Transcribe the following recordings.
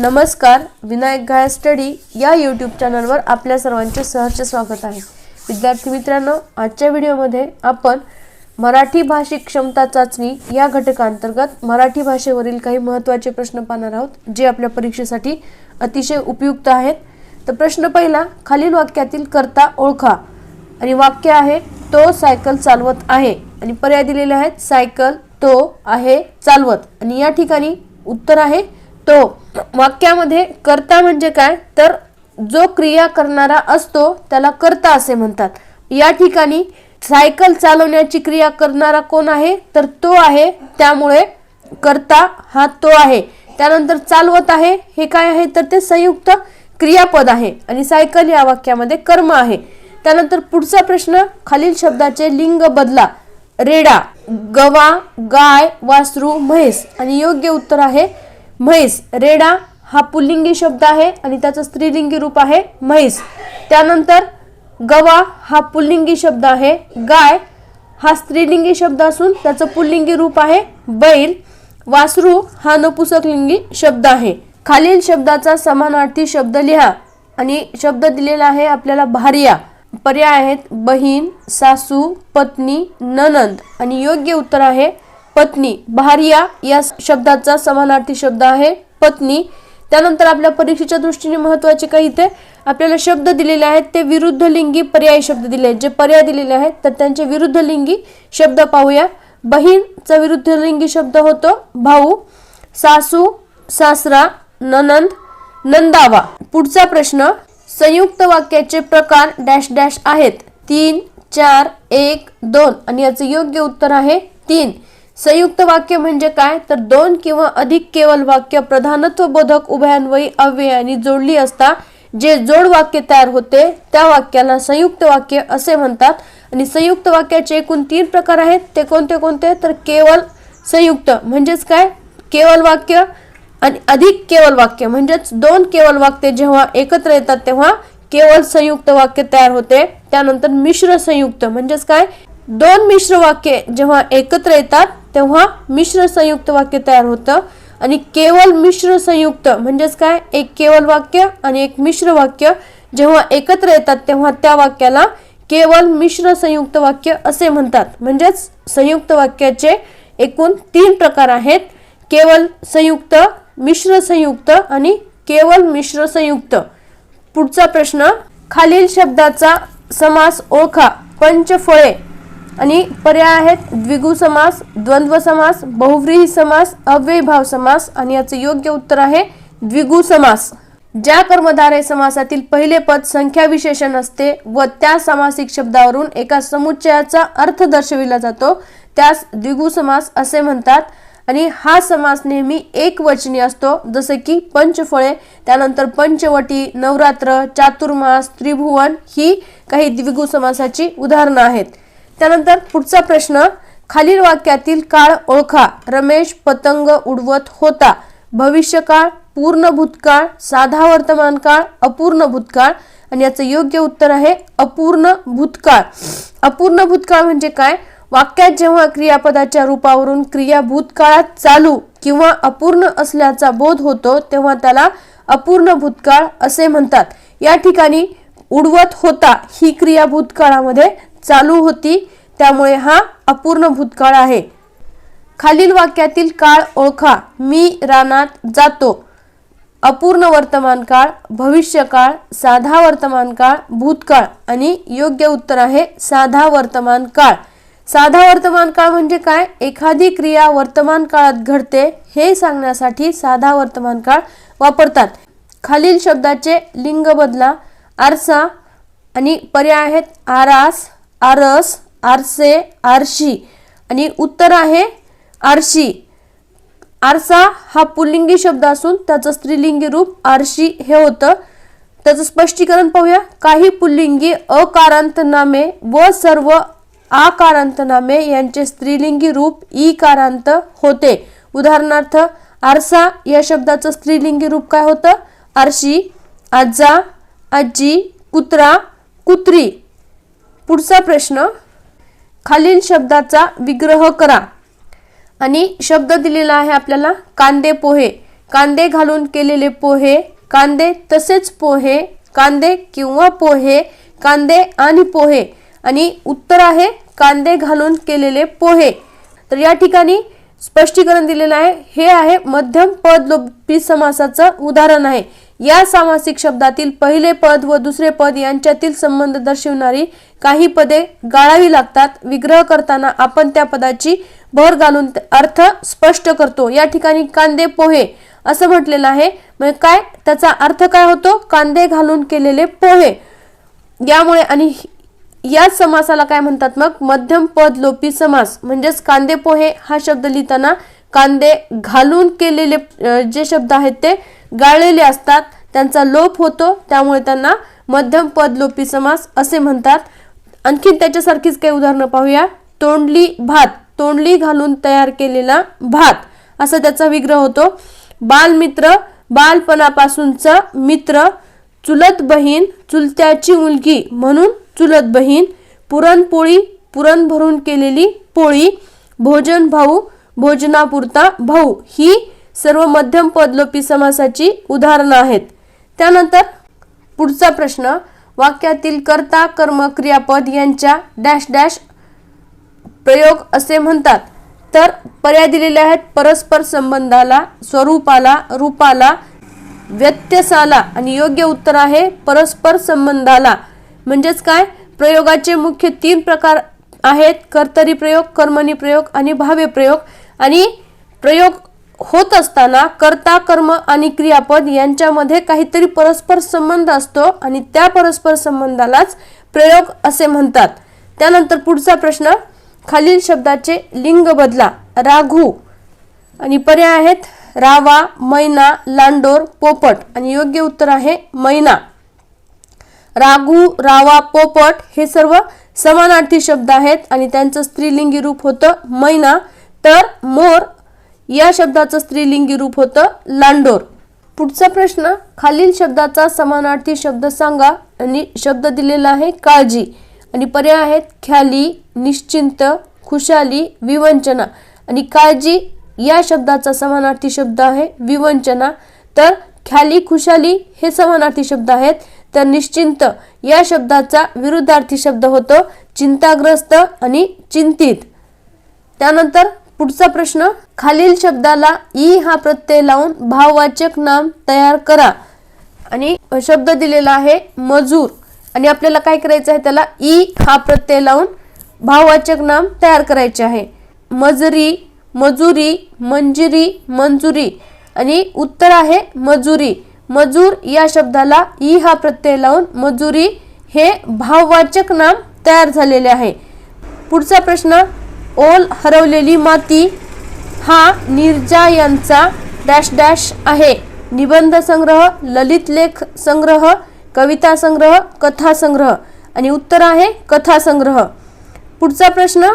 नमस्कार विनायक घाया स्टडी या यूट्यूब चॅनलवर आपल्या सर्वांचे सहर्ष स्वागत आहे. विद्यार्थी मित्रांनो आजच्या व्हिडिओमध्ये आपण मराठी भाषिक क्षमता चाचणी या घटकांतर्गत मराठी भाषेवरील काही महत्त्वाचे प्रश्न पाहणार आहोत जे आपल्या परीक्षेसाठी अतिशय उपयुक्त आहेत. तर प्रश्न पहिला खालील वाक्यातील कर्ता ओळखा. आणि वाक्य आहे तो सायकल चालवत आहे. आणि पर्याय दिलेले आहेत सायकल तो आहे चालवत. आणि या ठिकाणी उत्तर आहे तो वाक्यामध्ये कर्ता म्हणजे काय? तर जो क्रिया करणारा असतो त्याला कर्ता असे म्हणतात. या ठिकाणी सायकल चालवण्याची क्रिया करणारा कोण आहे? तर तो आहे. त्यामुळे कर्ता हा तो आहे. त्यानंतर चालवत आहे हे काय आहे? तर ते संयुक्त क्रियापद आहे. आणि सायकल या वाक्यामध्ये कर्म आहे. त्यानंतर पुढचा प्रश्न खालील शब्दाचे लिंग बदला. रेडा गवा गाय वासरू म्हैस. आणि योग्य उत्तर आहे म्हैस. रेडा हा पुल्लिंगी शब्द आहे आणि त्याचं स्त्रीलिंगी रूप आहे म्हैस. त्यानंतर गवा हा पुल्लिंगी शब्द आहे. गाय हा स्त्रीलिंगी शब्द असून त्याचं पुल्लिंगी रूप आहे. बैल वासरू हा नपुसकलिंगी शब्द आहे. खालील शब्दाचा समानार्थी शब्द लिहा आणि शब्द दिलेला आहे आपल्याला भार्या. पर्याय आहेत बहीण सासू पत्नी ननंद आणि योग्य उत्तर आहे पत्नी. भार्या या शब्दाचा समानार्थी शब्द आहे पत्नी. त्यानंतर आपल्या परीक्षेच्या दृष्टीने महत्त्वाचे काही इथे? आपल्याला शब्द दिलेले आहेत ते विरुद्ध लिंगी पर्यायी शब्द दिले आहेत. जे पर्याय दिलेले आहेत तर त्यांचे विरुद्ध लिंगी शब्द पाहूया. बहीणचा विरुद्ध लिंगी शब्द होतो भाऊ. सासू सासरा ननंद नंदावा. पुढचा प्रश्न संयुक्त वाक्याचे प्रकार डॅश डॅश आहेत. तीन चार एक दोन. आणि याचं योग्य उत्तर आहे तीन. संयुक्त वाक्य म्हणजे काय? तर दोन किंवा अधिक केवळ वाक्य प्रधानत्व बोधक उभयान्वयी अव्ययानी जोडली असता जे जोड वाक्य तयार होते त्या वाक्याला संयुक्त वाक्य असे म्हणतात. आणि संयुक्त वाक्याचे एकूण तीन प्रकार आहेत. ते कोणते कोणते? तर केवळ संयुक्त म्हणजेच काय? केवळ वाक्य आणि अधिक केवळ वाक्य म्हणजेच दोन केवळ वाक्य जेव्हा एकत्र येतात तेव्हा केवळ संयुक्त वाक्य तयार होते. त्यानंतर मिश्र संयुक्त म्हणजेच काय? दोन मिश्र वाक्ये जेव्हा एकत्र येतात तेव्हा मिश्र संयुक्त वाक्य तयार होतं. आणि केवळ मिश्र संयुक्त म्हणजेच काय? एक केवळ वाक्य आणि एक मिश्र वाक्य. जेव्हा एकत्र येतात तेव्हा त्या वाक्याला केवळ मिश्र संयुक्त वाक्य असे म्हणतात. म्हणजेच संयुक्त वाक्याचे एकूण तीन प्रकार आहेत. केवळ संयुक्त मिश्र संयुक्त आणि केवळ मिश्र संयुक्त. पुढचा प्रश्न खालील शब्दाचा समास ओळखा. पंचफळे. आणि पर्याय आहेत द्विगु समास द्वंद्व समास बहुव्रीही समास अव्ययभाव समास आणि याचं योग्य उत्तर आहे द्विगु समास. ज्या कर्मधारय समासातील पहिले पद संख्या विशेषण असते व त्या सामासिक शब्दावरून एका समुच्चयाचा अर्थ दर्शविला जातो त्यास द्विगु समास असे म्हणतात. आणि हा समास नेहमी एक वचनी असतो जसे की पंचफळे त्यानंतर पंचवटी नवरात्र चातुर्मास त्रिभुवन ही काही द्विगु समासाची उदाहरणं आहेत. त्यानंतर पुढचा प्रश्न खालील वाक्यातील काळ ओळखा. रमेश पतंग उडवत होता. भविष्यकाळ पूर्ण भूतकाळ साधा वर्तमान काळ अपूर्ण भूतकाळ. आणि याचं योग्य उत्तर आहे अपूर्ण भूतकाळ. अपूर्ण भूतकाळ म्हणजे काय? वाक्यात जेव्हा क्रियापदाच्या रूपावरून क्रिया भूतकाळात चालू किंवा अपूर्ण असल्याचा बोध होतो तेव्हा त्याला अपूर्ण भूतकाळ असे म्हणतात. या ठिकाणी उडवत होता ही क्रिया भूतकाळामध्ये चालू होती. त्यामुळे हा अपूर्ण भूतकाळ आहे. खालील वाक्यातील काळ ओळखा. मी रानात जातो. अपूर्ण वर्तमान काळ भविष्यकाळ साधा वर्तमान काळ भूतकाळ आणि योग्य उत्तर आहे साधा वर्तमान काळ साधा वर्तमान काळ म्हणजे काय? एखादी क्रिया वर्तमान काळात घडते हे सांगण्यासाठी साधा वर्तमान काळ वापरतात. खालील शब्दाचे लिंग बदला आरसा आणि पर्याय आहेत. आरास आरस आरसे आरशी. आणि उत्तर आहे आरशी. आरसा हा पुल्लिंगी शब्द असून त्याचं स्त्रीलिंगी रूप आरशी हे होतं. त्याचं स्पष्टीकरण पाहूया. काही पुल्लिंगी अकारांत नामे व सर्व आकारांत नामे यांचे स्त्रीलिंगी रूप ई कारांत होते. उदाहरणार्थ आरसा या शब्दाचं स्त्रीलिंगी रूप काय होतं? आरशी आजा आजी कुत्रा कुत्री. पुढचा प्रश्न खालील शब्दाचा विग्रह करा. आणि शब्द दिलेला आहे आपल्याला कांदे पोहे. कांदे घालून केलेले पोहे कांदे तसेच पोहे कांदे किंवा पोहे कांदे आणि पोहे. आणि उत्तर आहे कांदे घालून केलेले पोहे. तर या ठिकाणी स्पष्टीकरण दिलेलं आहे. हे आहे मध्यम पद लोपी समासाचं उदाहरण आहे. या सामासिक शब्दातील पहिले पद व दुसरे पद यांच्यातील संबंध दर्शवणारी काही पदे गाळावी लागतात. विग्रह करताना आपण त्या पदाची भर घालून अर्थ स्पष्ट करतो. या ठिकाणी कांदे पोहे असं म्हटलेलं आहे. म्हणजे काय? त्याचा अर्थ काय होतो? कांदे घालून केलेले पोहे. यामुळे आणि या समासाला काय म्हणतात मग? मध्यम पद लोपी समास. म्हणजेच कांदे पोहे हा शब्द लिहिताना कांदे घालून केलेले जे शब्द आहेत ते गाळलेले असतात. त्यांचा लोप होतो. त्यामुळे त्यांना मध्यम पद लोपी समास असे म्हणतात. आणखीन त्याच्यासारखीच काही उदाहरणं पाहूया. तोंडली भात. तोंडली घालून तयार केलेला भात. असा त्याचा विग्रह होतो. बालमित्र. बालपणापासूनचा मित्र. चुलत बहीण चुलत्याची मुलगी म्हणून चुलत बहीण पुरणपोळी. पुरण भरून केलेली पोळी. भोजन भाऊ. भोजनापुरता भाऊ. ही सर्व मध्यम पदलोपी समासाची उदाहरणं आहेत. त्यानंतर पुढचा प्रश्न वाक्यातील कर्ता कर्म क्रियापद यांच्या डॅश डॅश प्रयोग असे म्हणतात. तर पर्याय दिलेले आहेत परस्पर संबंधाला स्वरूपाला रूपाला व्यत्यसाला आणि योग्य उत्तर आहे परस्पर संबंधाला. म्हणजेच काय? प्रयोगाचे मुख्य तीन प्रकार आहेत. कर्तरी प्रयोग कर्मणी प्रयोग आणि भाव्य प्रयोग. आणि प्रयोग होत असताना कर्ता कर्म आणि क्रियापद यांच्यामध्ये काहीतरी परस्पर संबंध असतो आणि त्या परस्पर संबंधालाच प्रयोग असे म्हणतात. त्यानंतर पुढचा प्रश्न खालील शब्दाचे लिंग बदला राघू. आणि पर्याय आहेत रावा मैना लांडोर पोपट. आणि योग्य उत्तर आहे मैना. राघू रावा पोपट हे सर्व समानार्थी शब्द आहेत आणि त्यांचं स्त्रीलिंगी रूप होतं मैना. तर मोर या शब्दाचं स्त्रीलिंगी रूप होतं लांडोर. पुढचा प्रश्न खालील शब्दाचा समानार्थी शब्द सांगा आणि शब्द दिलेला आहे काळजी. आणि पर्याय आहेत ख्याली निश्चिंत खुशाली विवंचना. आणि काळजी या शब्दाचा समानार्थी शब्द आहे विवंचना. तर ख्याली खुशाली हे समानार्थी शब्द आहेत. तर निश्चिंत या शब्दाचा विरुद्धार्थी शब्द होतो चिंताग्रस्त आणि चिंतित. त्यानंतर पुढचा प्रश्न खालील शब्दाला ई हा प्रत्यय लावून भाववाचक नाम तयार करा. आणि शब्द दिलेला आहे मजूर. आणि आपल्याला काय करायचं आहे त्याला? ई हा प्रत्यय लावून भाववाचक नाम तयार करायचे आहे. मजरी मजुरी मंजिरी मंजुरी. आणि उत्तर आहे मजुरी. मजूर या शब्दाला ई हा प्रत्यय लावून मजुरी हे भाववाचक नाम तयार झालेले आहे. पुढचा प्रश्न ओल हरवलेली माती हा निर्जा यांचा डॅश डॅश आहे. निबंध संग्रह ललित लेख संग्रह कविता संग्रह कथा संग्रह. आणि उत्तर आहे कथा संग्रह. पुढचा प्रश्न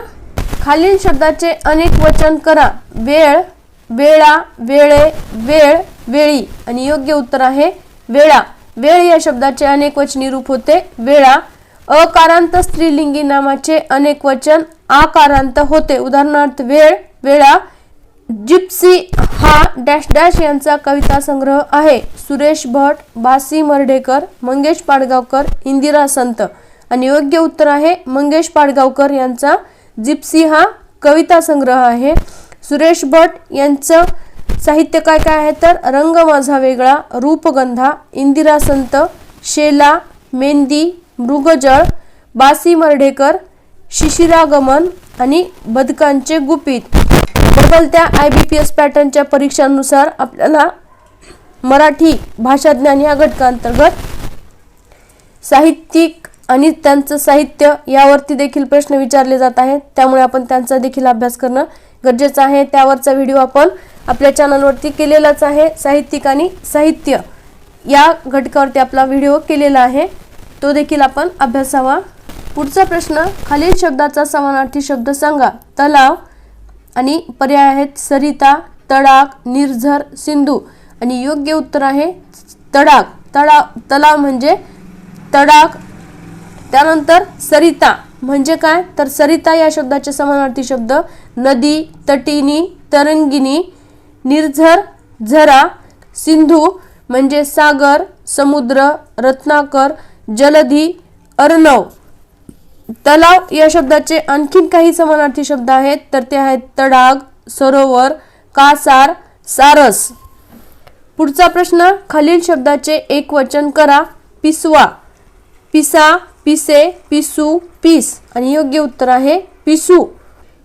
खालील शब्दाचे अनेक वचन करा. वेळ वेळा वेळे वेळ वेळी. आणि योग्य उत्तर आहे वेळा. वेळ या शब्दाचे अनेक वचनी रूप होते. वेळा अकारांत स्त्रीलिंगी नामाचे अनेक वचन आकारांत होते. उदाहरणार्थ वेळ वेळा जिप्सी हा डॅश डॅश यांचा कविता संग्रह आहे. सुरेश भट बासी मर्ढेकर मंगेश पाडगावकर इंदिरा संत. आणि योग्य उत्तर आहे मंगेश पाडगावकर यांचा जिप्सी हा कविता संग्रह आहे. सुरेश भट यांचं साहित्य काय काय आहे तर रंग माझा वेगळा रूपगंधा इंदिरा संत शेला मेंदी मृगजळ बासी मर्ढेकर शिशिरागमन आणि बदकांचे गुपित. बदलत्या आय बी पी एस पॅटर्नच्या परीक्षांनुसार आपल्याला मराठी भाषाज्ञान या घटकांतर्गत साहित्यिक आणि त्यांचं साहित्य यावरती देखील प्रश्न विचारले जात आहेत. त्यामुळे आपण त्यांचा देखील अभ्यास करणं गरजेचं आहे. त्यावरचा व्हिडिओ आपण आपल्या चॅनलवरती केलेलाच आहे. साहित्यिक आणि साहित्य या घटकावरती आपला व्हिडिओ केलेला आहे. तो देखील आपण अभ्यासावा. पुढचा प्रश्न खालील शब्दाचा समानार्थी शब्द सांगा. तलाव आणि पर्याय आहेत. सरिता तडाक निर्झर सिंधू. आणि योग्य उत्तर आहे तडाक तडाव तलाव म्हणजे तडाक त्यानंतर सरिता. म्हणजे काय? तर सरिता या शब्दाचे समानार्थी शब्द नदी तटिनी तरंगिनी निर्झर झरा सिंधू. म्हणजे सागर समुद्र रत्नाकर जलधी अर्णव. तलाव या शब्दाचे आणखीन काही समानार्थी शब्द आहेत तर ते आहेत तडाग सरोवर कासार सारस. पुढचा प्रश्न खालील शब्दाचे एक वचन करा. पिसवा. पिसा पिसे पिसू पिस. आणि योग्य उत्तर आहे पिसू.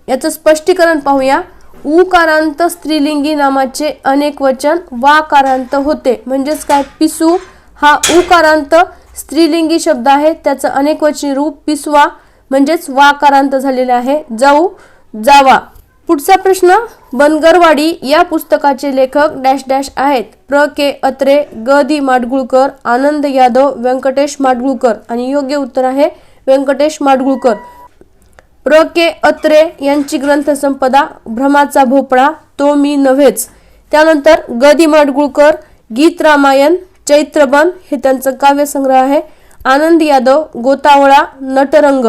याचं स्पष्टीकरण पाहूया. उकारांत स्त्रीलिंगी नामाचे अनेक वचन वाकारांत होते. म्हणजेच काय? पिसू हा उकारांत स्त्रीलिंगी शब्द आहे त्याचं अनेक वचनी रूप पिसवा म्हणजेच वाकारांत झालेले आहे. जाऊ जावा. पुढचा प्रश्न बनगरवाडी या पुस्तकाचे लेखक डॅश डॅश आहेत. प्र. के. अत्रे ग. दी. माडगुळकर आनंद यादव व्यंकटेश माडगुळकर आणि योग्य उत्तर आहे व्यंकटेश माडगुळकर. प्र. के. अत्रे यांची ग्रंथसंपदा भ्रमाचा भोपळा तो मी नव्हेच. त्यानंतर ग. दी. माडगुळकर गीत रामायण चैत्रबन हे त्यांचं काव्यसंग्रह आहे. आनंद यादव गोतावळा नटरंग.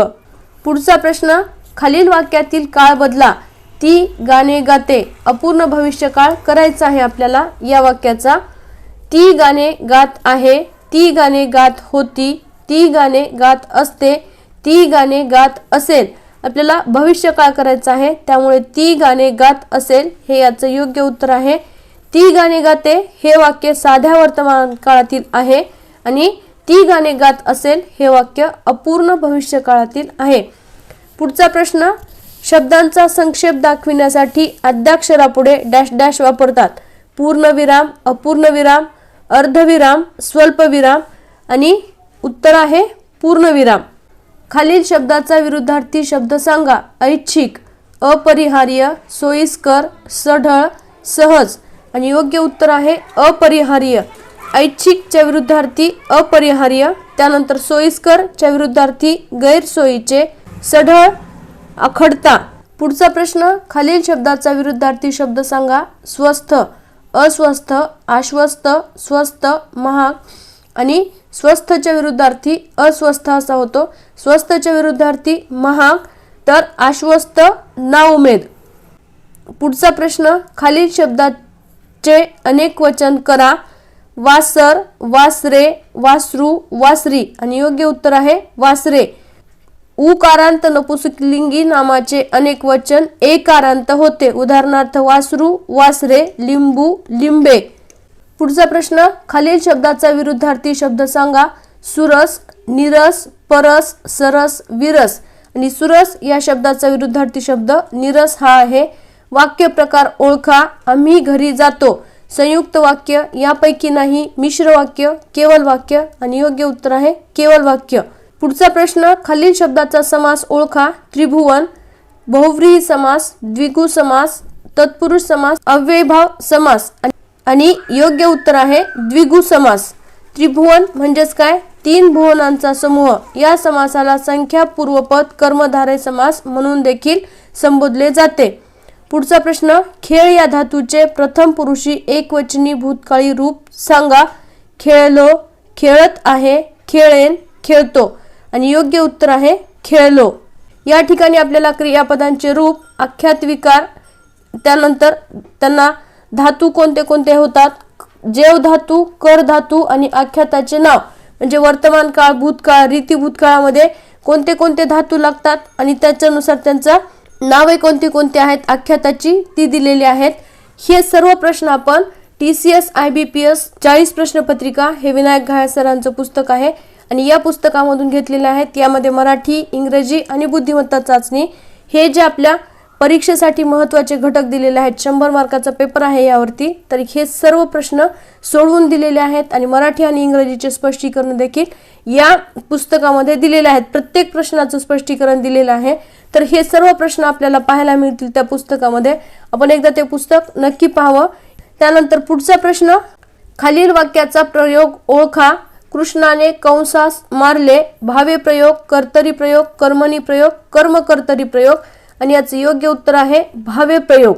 पुढचा प्रश्न खालील वाक्यातील काळ बदला. ती गाणे गाते अपूर्ण भविष्यकाळ करायचा आहे आपल्याला या वाक्याचा. ती गाणे गात आहे ती गाणे गात होती ती गाणे गात असते ती गाणे गात असेल. आपल्याला भविष्यकाळ करायचा आहे त्यामुळे ती गाणे गात असेल हे याचं योग्य उत्तर आहे. ती गाणे गाते हे वाक्य साध्या वर्तमान काळातील आहे आणि ती गाणे गात असेल हे वाक्य अपूर्ण भविष्य काळातील आहे. पुढचा प्रश्न शब्दांचा संक्षेप दाखविण्यासाठी अद्याक्षरापुढे डॅश डॅश वापरतात. पूर्णविराम अपूर्णविराम अर्धविराम स्वल्पविराम आणि उत्तर आहे पूर्णविराम. खालील शब्दाचा विरुद्धार्थी शब्द सांगा. ऐच्छिक अपरिहार्य सोयीस्कर सढळ सहज. आणि योग्य उत्तर आहे अपरिहार्य. ऐच्छिकच्या विरुद्धार्थी अपरिहार्य त्यानंतर सोयीस्करच्या विरुद्धार्थी गैरसोयीचे सढळ आखडता. पुढचा प्रश्न खालील शब्दाचा विरुद्धार्थी शब्द सांगा. स्वस्थ अस्वस्थ आश्वस्त स्वस्त महाग आणि स्वस्थच्या विरुद्धार्थी अस्वस्थ असा होतो. स्वस्थच्या विरुद्धार्थी महाग तर आश्वस्त नाउमेद. पुढचा प्रश्न खालील शब्दात चे अनेक वचन करा. वासर वासरे वासरू वासरी आणि योग्य उत्तर आहे वासरे उकारांत नपुसकलिंगी नामाचे अनेक वचन एकारांत होते. उदाहरणार्थ वासरू वासरे लिंबू लिंबे. पुढचा प्रश्न खालील शब्दाचा विरुद्धार्थी शब्द सांगा. सुरस निरस परस सरस विरस. आणि सुरस या शब्दाचा विरुद्धार्थी शब्द निरस हा आहे. वाक्य प्रकार ओळखा आम्ही घरी जातो. संयुक्त वाक्य यापैकी नाही मिश्र वाक्य केवल वाक्य आणि योग्य उत्तर आहे केवल वाक्य. पुढचा प्रश्न खालील शब्दाचा समास ओळखा त्रिभुवन बहुव्रीही समास द्विगु समास तत्पुरुष समास अव्ययभाव समास आणि- योग्य उत्तर आहे द्विगु समास. त्रिभुवन म्हणजेच काय? तीन भुवनांचा समूह. या समासाला संख्या पूर्वपद कर्मधारे समास म्हणून देखील संबोधले जाते. पुढचा प्रश्न खेळ या धातूचे प्रथम पुरुषी एकवचनी भूतकाळी रूप सांगा. खेळलो खेळत आहे खेळेन खेळतो. आणि योग्य उत्तर आहे खेळलो. या ठिकाणी आपल्याला क्रियापदांचे रूप आख्यात विकार त्यानंतर त्यांना धातू कोणते कोणते होतात? जेव धातू कर धातू आणि आख्याताचे नाव. म्हणजे वर्तमान काळ भूतकाळ रीती भूतकाळामध्ये कोणते कोणते धातू लागतात? आणि त्याच्यानुसार त्यांचा नावे कोणती कोणती आहेत? आख्याताची ती दिलेली आहेत. हे सर्व प्रश्न आपण T C S I B P S चाळीस प्रश्नपत्रिका हे विनायक घाया सरांचं पुस्तक आहे. आणि या पुस्तकामधून घेतलेले आहेत. यामध्ये मराठी इंग्रजी आणि बुद्धिमत्ता चाचणी हे जे आपल्या परीक्षेसाठी महत्त्वाचे घटक दिलेले आहेत. शंभर मार्काचा पेपर आहे यावरती. तर हे सर्व प्रश्न सोडवून दिलेले आहेत. आणि मराठी आणि इंग्रजीचे स्पष्टीकरण देखील या पुस्तकामध्ये दिलेले आहेत. प्रत्येक प्रश्नाचं स्पष्टीकरण दिलेलं आहे. तर हे सर्व प्रश्न आपल्याला पाहायला मिळतील त्या पुस्तकामध्ये. आपण एकदा ते पुस्तक नक्की पाहावं. त्यानंतर पुढचा प्रश्न खालील वाक्याचा प्रयोग ओळखा. कृष्णाने कंसास मारले. भावे प्रयोग कर्तरी प्रयोग कर्मणी प्रयोग कर्म कर्तरी प्रयोग. आणि याचं योग्य उत्तर आहे भावे प्रयोग.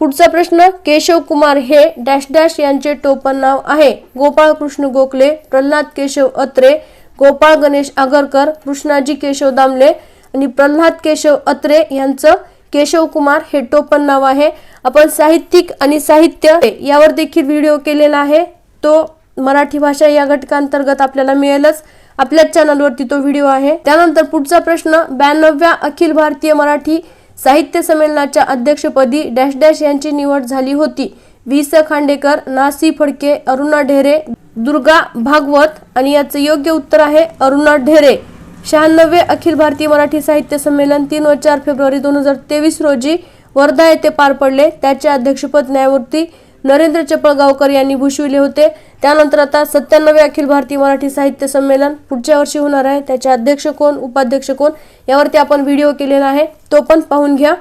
पुढचा प्रश्न केशव कुमार हे डॅश डॅश यांचे टोपण नाव आहे. गोपाळ कृष्ण गोखले प्रल्हाद केशव अत्रे गोपाळ गणेश आगरकर कृष्णाजी केशव दामले आणि प्रल्हाद केशव अत्रे यांचं केशव कुमार हे टोपण नाव आहे. आपण साहित्यिक आणि साहित्य यावर देखील व्हिडिओ केलेला आहे. तो मराठी भाषा या घटकांतर्गत आपल्याला मिळेलच. आपल्याच चॅनलवरती तो व्हिडिओ आहे. त्यानंतर पुढचा प्रश्न ब्याण्णव्या अखिल भारतीय मराठी साहित्य संमेलनाच्या अध्यक्षपदी डॅश डॅश यांची निवड झाली होती. वि स खांडेकर नासी फडके अरुणा ढेरे दुर्गा भागवत आणि याचं योग्य उत्तर आहे अरुणा ढेरे. शहाण्णवे अखिल भारतीय मराठी साहित्य संमेलन तीन व चार फेब्रुवारी दोन हजार तेवीस रोजी वर्धा येथे पार पडले. त्याचे अध्यक्षपद न्यायमूर्ती नरेंद्र चपळगावकर यांनी भूषविले होते. त्यानंतर आता सत्त्याण्णवे अखिल भारतीय मराठी साहित्य संमेलन पुढच्या वर्षी होणार आहे. त्याचे अध्यक्ष कोण उपाध्यक्ष कोण यावरती आपण व्हिडिओ केलेला आहे. तो पण पाहून घ्या.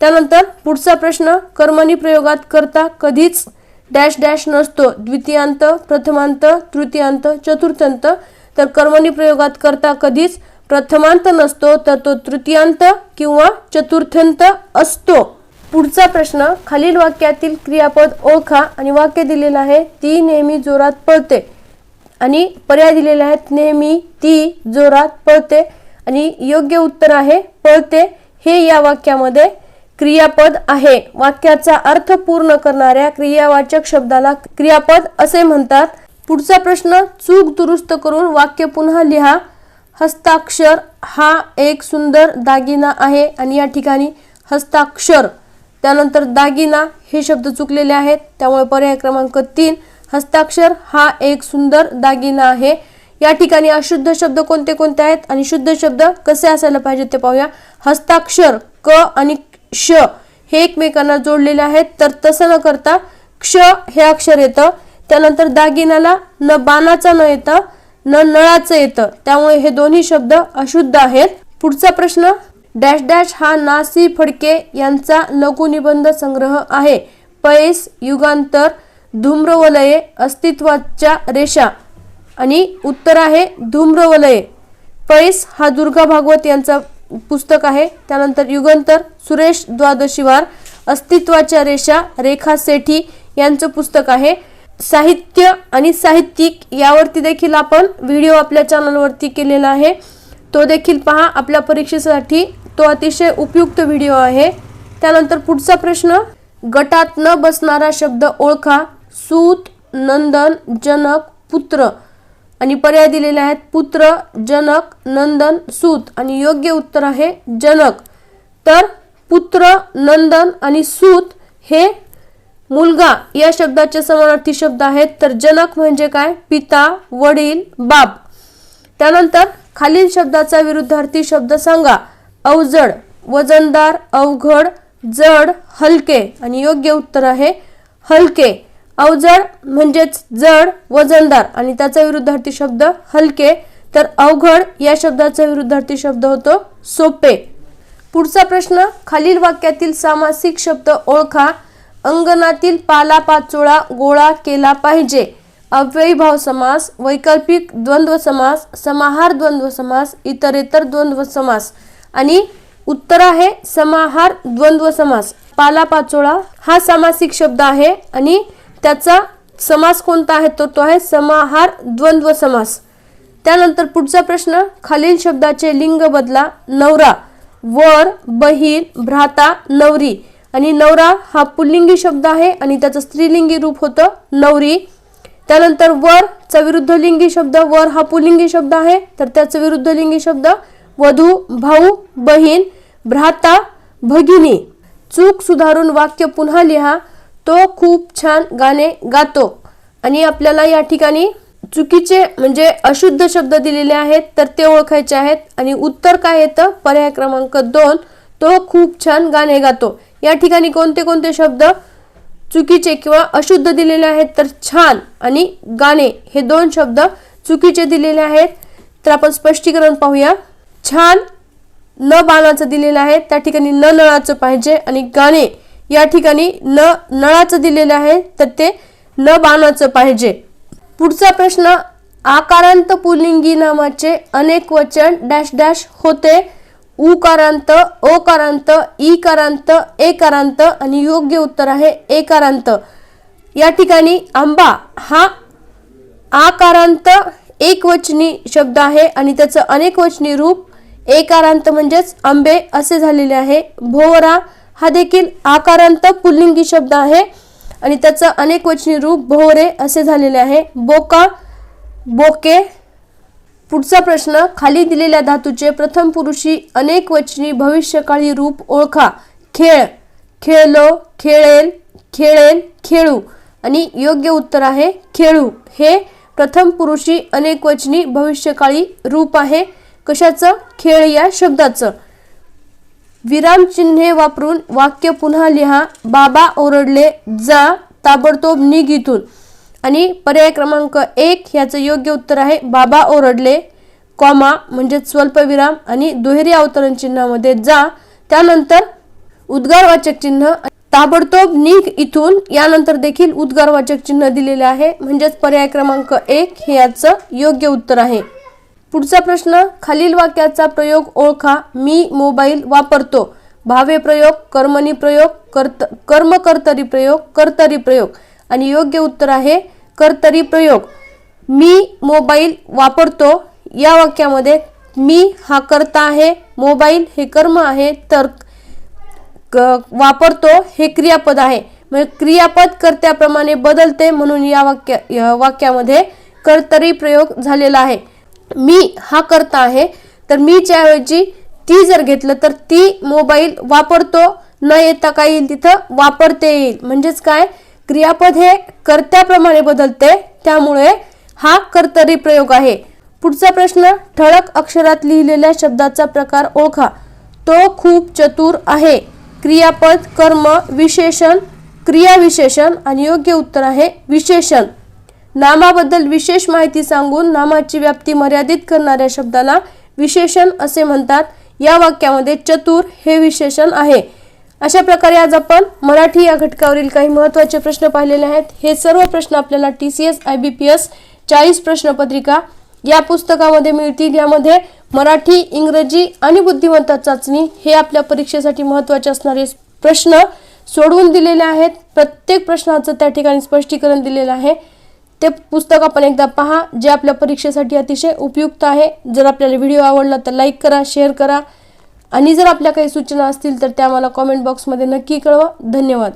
त्यानंतर पुढचा प्रश्न कर्मणी प्रयोगात करता कधीच डॅश डॅश नसतो. द्वितीयांत प्रथमांत तृतीयांत चतुर्थांत तर कर्मणी प्रयोगात करता कधीच प्रथमांत नसतो तर तो तृतीयांत किंवा चतुर्थांत असतो. पुढचा प्रश्न खालील वाक्यातील क्रियापद ओळखा आणि वाक्य दिलेलं आहे ती नेहमी जोरात पळते. आणि पर्याय दिलेले आहेत नेहमी ती जोरात पळते. आणि योग्य उत्तर आहे पळते. हे या वाक्यामध्ये क्रियापद आहे. वाक्याचा अर्थ पूर्ण करणाऱ्या क्रियावाचक शब्दाला क्रियापद असे म्हणतात. पुढचा प्रश्न चूक दुरुस्त करून वाक्य पुन्हा लिहा. हस्ताक्षर हा एक सुंदर दागिना आहे आणि या ठिकाणी हस्ताक्षर त्यानंतर दागिना हे शब्द चुकलेले आहेत त्यामुळे पर्याय क्रमांक तीन हस्ताक्षर हा एक सुंदर दागिना आहे. या ठिकाणी अशुद्ध शब्द कोणते कोणते आहेत आणि शुद्ध शब्द कसे असायला पाहिजे ते पाहूया. हस्ताक्षर क आणि श हे एकमेकांना जोडलेले आहेत तर तसं न करता क्ष हे अक्षर येतं. त्यानंतर दागिन्याला न बाणाचा न येतं न नळाचं येतं. त्यामुळे हे दोन्ही शब्द अशुद्ध आहेत. पुढचा प्रश्न डॅश डॅश हा नासी फडके यांचा लघुनिबंध संग्रह आहे. पैस युगांतर धूम्रवलये अस्तित्वाच्या रेषा. आणि उत्तर आहे धूम्रवलये. पैस हा दुर्गा भागवत यांचा पुस्तक आहे. त्यानंतर युगंतर सुरेश द्वादशीवार अस्तित्वाच्या रेषा रेखा सेठी यांचं पुस्तक आहे. साहित्य आणि साहित्यिक यावरती देखील आपण व्हिडिओ आपल्या चॅनलवरती केलेला आहे. तो देखील पहा. आपल्या परीक्षेसाठी तो अतिशय उपयुक्त व्हिडिओ आहे. त्यानंतर पुढचा प्रश्न गटात न बसणारा शब्द ओळखा. सूत नंदन जनक पुत्र. आणि पर्याय दिलेले आहेत. पुत्र जनक नंदन सूत. आणि योग्य उत्तर आहे जनक. तर पुत्र नंदन आणि सूत हे मुलगा या शब्दाचे समानार्थी शब्द आहेत. तर जनक म्हणजे काय? पिता वडील बाप. त्यानंतर खालील शब्दाचा विरुद्धार्थी शब्द सांगा. अवजड वजनदार अवघड जड हलके. आणि योग्य उत्तर आहे हलके. अवजड म्हणजेच जड वजनदार. आणि त्याचा विरुद्धार्थी शब्द हलके. तर अवघड या शब्दाचा विरुद्धार्थी शब्द होतो सोपे. पुढचा प्रश्न खालील वाक्यातील सामासिक शब्द ओळखा. अंगणातील पालापाचोळा गोळा केला पाहिजे. अव्ययीभाव समास वैकल्पिक द्वंद्व समास समाहार द्वंद्व समास इतरेतर द्वंद्व समास. आणि उत्तर आहे समाहार द्वंद्व समास. पालापाचोळा हा सामासिक शब्द आहे आणि त्याचा समास कोणता आहे तर तो आहे समाहार द्वंद्व समास. त्यानंतर पुढचा प्रश्न खालील शब्दाचे लिंग बदला नवरा. वर बहीण भ्राता नवरी. आणि नवरा हा पुल्लिंगी शब्द आहे आणि त्याचं स्त्रीलिंगी रूप होतं नवरी. त्यानंतर वर चा विरुद्ध लिंगी शब्द वर हा पुल्लिंगी शब्द आहे. तर त्याचं विरुद्ध लिंगी शब्द वधू भाऊ बहीण भ्राता भगिनी. चूक सुधारून वाक्य पुन्हा लिहा. तो खूप छान गाणे गातो. आणि आपल्याला या ठिकाणी चुकीचे म्हणजे अशुद्ध शब्द दिलेले आहेत तर ते ओळखायचे आहेत. आणि उत्तर काय येतं? पर्याय क्रमांक दोन. तो खूप छान गाणे गातो. या ठिकाणी कोणते कोणते शब्द चुकीचे किंवा अशुद्ध दिलेले आहेत तर छान आणि गाणे हे दोन शब्द चुकीचे दिलेले आहेत. तर आपण स्पष्टीकरण पाहूया. छान न बाणाचं दिलेलं आहे त्या ठिकाणी न नळाचं पाहिजे आणि गाणे या ठिकाणी न नळाचं दिलेलं आहे तर ते न बाणाचं पाहिजे. पुढचा प्रश्न आकारांत पुल्लिंगी नामाचे अनेक वचन डॅश डॅश होते. उकारांत ओकारांत इकारांत एकारांत आणि योग्य उत्तर आहे एकारांत. या ठिकाणी आंबा हा आकारांत एकवचनी शब्द आहे आणि त्याचं अनेकवचनी रूप एकारांत म्हणजेच आंबे असे झालेले आहे. भोवरा हा देखील आकारांत पुल्लिंगी शब्द आहे आणि त्याचं अनेक वचनी रूप भोवरे असे झालेले आहे. बोका बोके पुढचा प्रश्न खाली दिलेल्या धातूचे प्रथम पुरुषी अनेक वचनी भविष्यकाळी रूप ओळखा. खेळ. खेळलो खेळेल खेळेल खेळू. आणि योग्य उत्तर आहे खेळू. हे प्रथम पुरुषी अनेक वचनी भविष्यकाळी रूप आहे. कशाचं? खेळ या शब्दाचं. विरामचिन्हे वापरून वाक्य पुन्हा लिहा. बाबा ओरडले जा ताबडतोब निघ इथून. आणि पर्याय क्रमांक एक ह्याचं योग्य उत्तर आहे बाबा ओरडले कॉमा म्हणजे स्वल्पविराम आणि दुहेरी अवतरण चिन्हामध्ये जा. त्यानंतर उद्गारवाचक चिन्ह ताबडतोब निघ इथून. यानंतर देखील उद्गारवाचक चिन्ह दिलेले आहे म्हणजेच पर्याय क्रमांक एक हे याचं योग्य उत्तर आहे. पुढचा प्रश्न खालील वाक्याचा प्रयोग ओळखा मी मोबाईल वापरतो. भावे प्रयोग कर्मणी प्रयोग कर्त कर्म कर्तरी प्रयोग कर्तरी प्रयोग. आणि योग्य उत्तर आहे कर्तरी प्रयोग. मी मोबाईल वापरतो. या वाक्यामध्ये मी हा कर्ता आहे मोबाईल हे कर्म आहे तर क- वापरतो हे क्रियापद आहे. म्हणजे क्रियापद कर्त्याप्रमाणे बदलते म्हणून या वाक्य या वाक्यामध्ये कर्तरी प्रयोग झालेला आहे. मी हा करता आहे तर मीच्या ऐवजी ती जर घेतलं तर ती मोबाईल वापरतो. न येता काय येईल तिथं? वापरते येईल. म्हणजेच काय? क्रियापद हे कर्त्याप्रमाणे बदलते त्यामुळे हा कर्तरी प्रयोग आहे. पुढचा प्रश्न ठळक अक्षरात लिहिलेल्या शब्दाचा प्रकार ओळखा. तो खूप चतुर आहे. क्रियापद कर्म विशेषण क्रियाविशेषण आणि योग्य उत्तर आहे विशेषण. नामाबद्दल विशेष माहिती सांगून नामाची व्याप्ती मर्यादित करणाऱ्या शब्दाला विशेषण असे म्हणतात. या वाक्यामध्ये चतुर हे विशेषण आहे. अशा प्रकारे आज आपण मराठी या घटकावरील काही महत्त्वाचे प्रश्न पाहिलेले आहेत. हे सर्व प्रश्न आपल्याला T C S I B P S चाळीस प्रश्नपत्रिका या पुस्तकामध्ये मिळतील. यामध्ये मराठी इंग्रजी आणि बुद्धिमत्ता चाचणी हे आपल्या परीक्षेसाठी महत्त्वाचे असणारे प्रश्न सोडवून दिलेले आहेत. प्रत्येक प्रश्नाचं त्या ठिकाणी स्पष्टीकरण दिलेलं आहे. ते पुस्तक आपण एकदा पहा जे आपल्या परीक्षेसाठी अतिशय उपयुक्त आहे. जर आपल्याला व्हिडिओ आवडला तर लाईक करा शेअर करा. आणि जर आपल्या काही सूचना असतील तर त्या मला कॉमेंट बॉक्समध्ये नक्की कळवा. धन्यवाद.